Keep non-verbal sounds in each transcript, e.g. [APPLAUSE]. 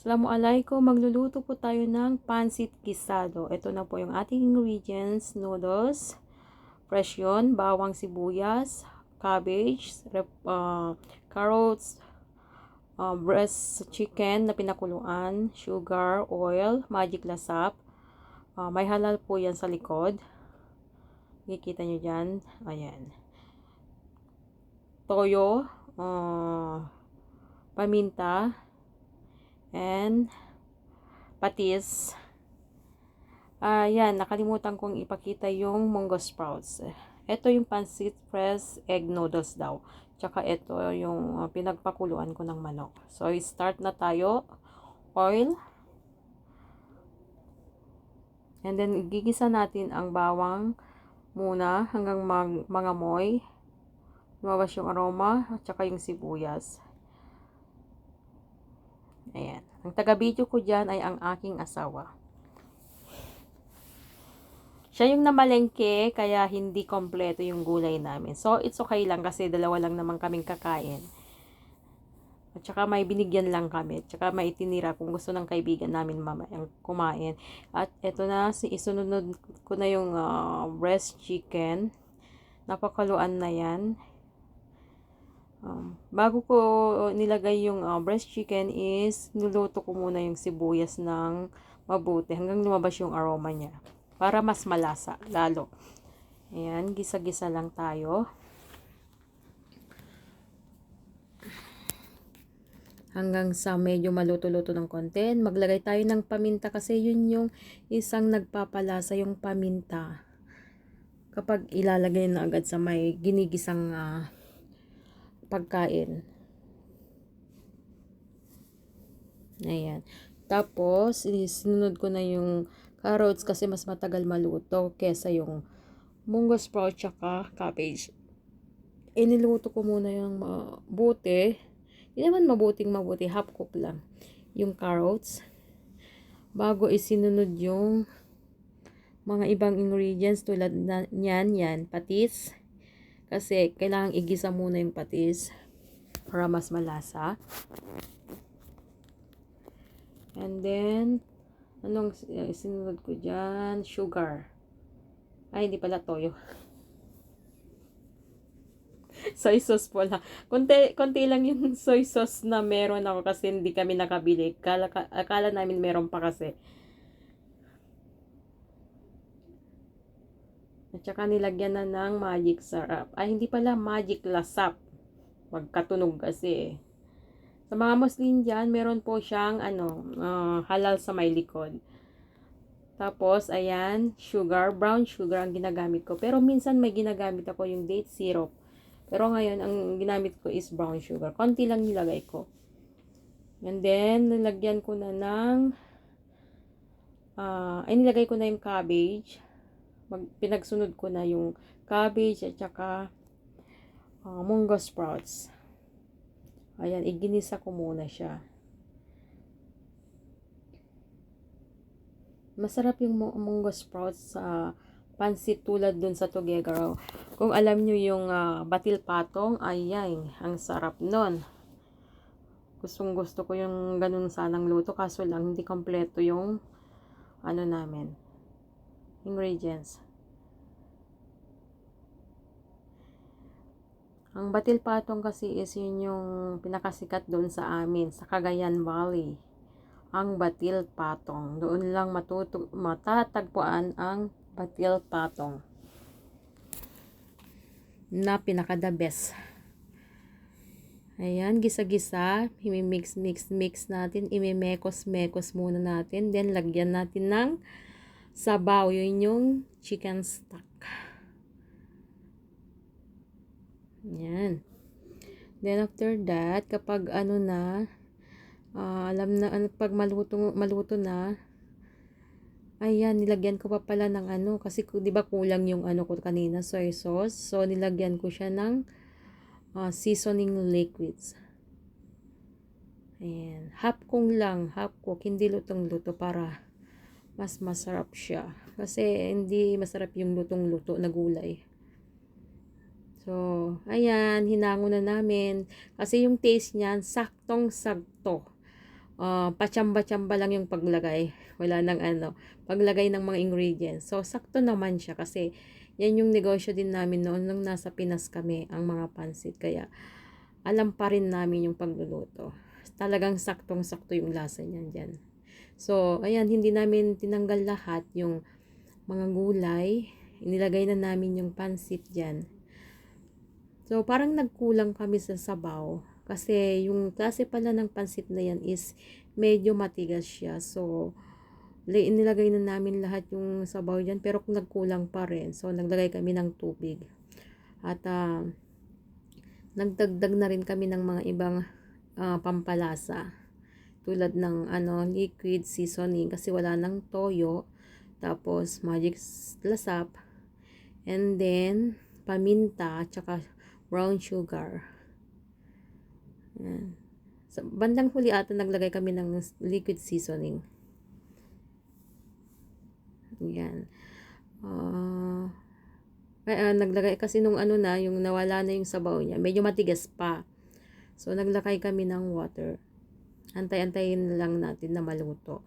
Assalamualaikum, magluluto po tayo ng pansit gisado. Ito na po yung ating ingredients, noodles, fresh yun, bawang sibuyas, cabbage, rep, uh, carrots, uh, breast chicken na pinakuluan, sugar, oil, magic lasap. Uh, may halal po yan sa likod. Kikita nyo dyan. Ayan. Toyo, uh, paminta, and patis. Uh, nakalimutan kong ipakita yung mungo sprouts. Ito yung pancit press egg noodles daw. Tsaka ito yung uh, pinagpakuluan ko ng manok. So, start na tayo. Oil. And then, gigisa natin ang bawang muna hanggang mag mangamoy. Lumabas yung aroma at saka yung sibuyas. Ayan. Ang taga-video ko dyan ay ang aking asawa. Siya yung namalengke, kaya hindi kompleto yung gulay namin. So, it's okay lang kasi dalawa lang naman kaming kakain. At saka may binigyan lang kami. At saka may itinira kung gusto ng kaibigan namin mamayang kumain. At eto na, isunod ko na yung uh, breast chicken. Napakaluan na yan. Um, bago ko nilagay yung uh, breast chicken is niluto ko muna yung sibuyas ng mabuti hanggang lumabas yung aroma niya para mas malasa lalo. Ayan, gisa-gisa lang tayo. Hanggang sa medyo maluto-luto ng konti. Maglagay tayo ng paminta kasi yun yung isang nagpapalasa yung paminta. Kapag ilalagay na agad sa may ginigisang uh, pagkain. Ayan. Tapos, sinunod ko na yung carrots kasi mas matagal maluto kesa yung mungo sprout tsaka cabbage. Iniluto ko muna yung mabuti. Hindi naman mabuting mabuti, half cook lang. Yung carrots. Bago isinunod yung mga ibang ingredients tulad na, niyan, yan, patis, kasi kailangan igisa muna yung patis para mas malasa. And then, anong sinunod ko dyan? Sugar. Ay, hindi pala toyo. [LAUGHS] soy sauce pala. Konti, konti lang yung soy sauce na meron ako kasi hindi kami nakabili. Akala, akala namin meron pa kasi. At saka nilagyan na ng magic sarap. Ay, hindi pala magic lasap. Magkatunog kasi. Sa mga Muslim dyan, meron po siyang ano, uh, halal sa may likod. Tapos, ayan, sugar, brown sugar ang ginagamit ko. Pero minsan may ginagamit ako yung date syrup. Pero ngayon, ang ginamit ko is brown sugar. Konti lang nilagay ko. And then, nilagyan ko na ng, uh, ay nilagay ko na yung cabbage mag, pinagsunod ko na yung cabbage at saka uh, mungo sprouts. Ayan, iginisa ko muna siya. Masarap yung mungo sprouts sa uh, pansit tulad dun sa Tugegaro. Kung alam nyo yung uh, batil patong, ayan, ang sarap nun. Gustong gusto ko yung ganun sanang luto, kaso lang hindi kompleto yung ano namin, ingredients. Ang batil patong kasi is yun yung pinakasikat doon sa amin, sa Cagayan Valley. Ang batil patong. Doon lang matutu matatagpuan ang batil patong. Na pinaka the best. Ayan, gisa-gisa. Imi-mix, mix, mix natin. Imi-mekos-mekos muna natin. Then, lagyan natin ng sabaw. Yun yung chicken stock. Yan. Then, after that, kapag ano na, uh, alam na, ano, pag maluto, maluto na, ayan, nilagyan ko pa pala ng ano, kasi di ba kulang yung ano ko kanina, soy sauce. So, nilagyan ko siya ng uh, seasoning liquids. Ayan. Half kong lang, half cook, hindi lutong-luto para mas masarap siya. Kasi hindi masarap yung lutong-luto na gulay. So, ayan, hinango na namin. Kasi yung taste niyan, saktong-sakto. ah, pachamba-chamba lang yung paglagay. Wala nang ano, paglagay ng mga ingredients. So, sakto naman siya kasi yan yung negosyo din namin noon nung nasa Pinas kami, ang mga pansit. Kaya, alam pa rin namin yung pagluluto. Talagang saktong-sakto yung lasa niyan dyan. So, ayan, hindi namin tinanggal lahat yung mga gulay. Inilagay na namin yung pansit dyan. So, parang nagkulang kami sa sabaw. Kasi yung klase pala ng pansit na yan is medyo matigas siya. So, inilagay na namin lahat yung sabaw dyan. Pero kung nagkulang pa rin. So, naglagay kami ng tubig. At, ah, nagdagdag na rin kami ng mga ibang ah, pampalasa. Tulad ng ano, liquid seasoning. Kasi wala ng toyo. Tapos, magic lasap. And then, paminta. Tsaka, brown sugar. Yan. Sa bandang huli ata naglagay kami ng liquid seasoning. Yan. Ah, ay, ah, naglagay kasi nung ano na, yung nawala na yung sabaw niya. Medyo matigas pa. So, naglagay kami ng water. Antay-antayin lang natin na maluto.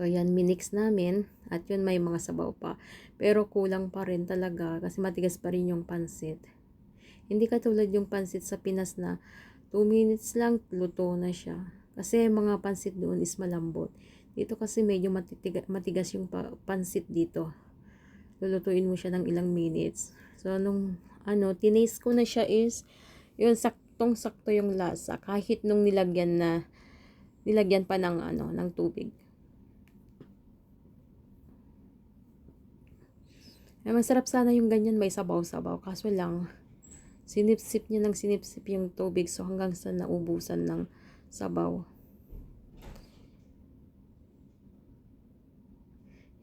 So, yan, minix namin. At yun, may mga sabaw pa. Pero kulang pa rin talaga kasi matigas pa rin yung pansit. Hindi katulad yung pansit sa Pinas na 2 minutes lang luto na siya. Kasi mga pansit doon is malambot. Dito kasi medyo matitiga, matigas yung pa, pansit dito. Lulutuin mo siya ng ilang minutes. So, nung ano, tinaste ko na siya is, yun, saktong-sakto yung lasa. Kahit nung nilagyan na, nilagyan pa ng ano, ng tubig. Ay, masarap sana yung ganyan, may sabaw-sabaw. Kaso lang, sinipsip niya ng sinipsip yung tubig. So, hanggang sa naubusan ng sabaw.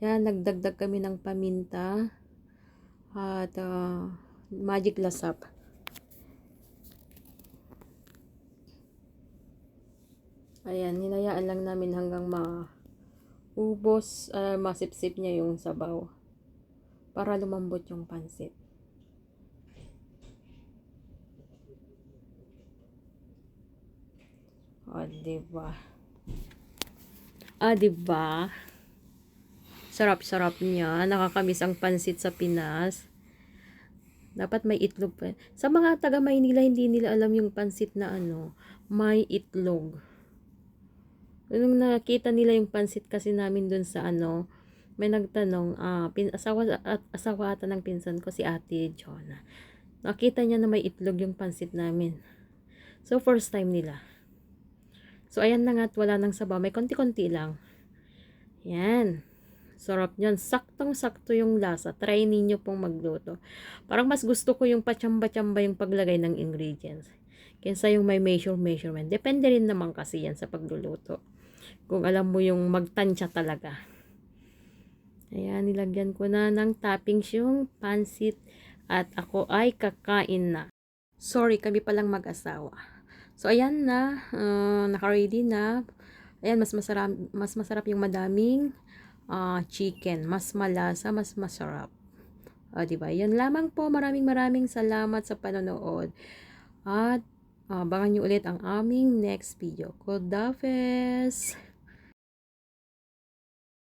Yan, nagdagdag kami ng paminta at ah, magic lasap. Ayan, hinayaan lang namin hanggang maubos, uh, masipsip niya yung sabaw para lumambot yung pansit. O, diba? Ah, diba? Sarap-sarap niya. Nakakamiss ang pansit sa Pinas. Dapat may itlog pa. Sa mga taga Maynila, hindi nila alam yung pansit na ano, may itlog. Nung nakita nila yung pansit kasi namin dun sa ano, may nagtanong, ah, pin, asawa, at, asawa ata ng pinsan ko, si ate Jonah. Nakita niya na may itlog yung pansit namin. So, first time nila. So, ayan na nga at wala nang sabaw. May konti-konti lang. Yan. Sarap niyan. Saktong-sakto yung lasa. Try ninyo pong magluto. Parang mas gusto ko yung pachamba-chamba yung paglagay ng ingredients. Kaysa yung may measure-measurement. Depende rin naman kasi yan sa pagluluto. Kung alam mo yung magtansya talaga. Ayan, nilagyan ko na ng toppings yung pansit at ako ay kakain na. Sorry, kami palang mag-asawa. So, ayan na. Uh, naka-ready na. Ayan, mas masarap, mas masarap yung madaming uh, chicken. Mas malasa, mas masarap. O, uh, diba? Yan lamang po. Maraming maraming salamat sa panonood. At, abangan nyo ulit ang aming next video. Kodafes!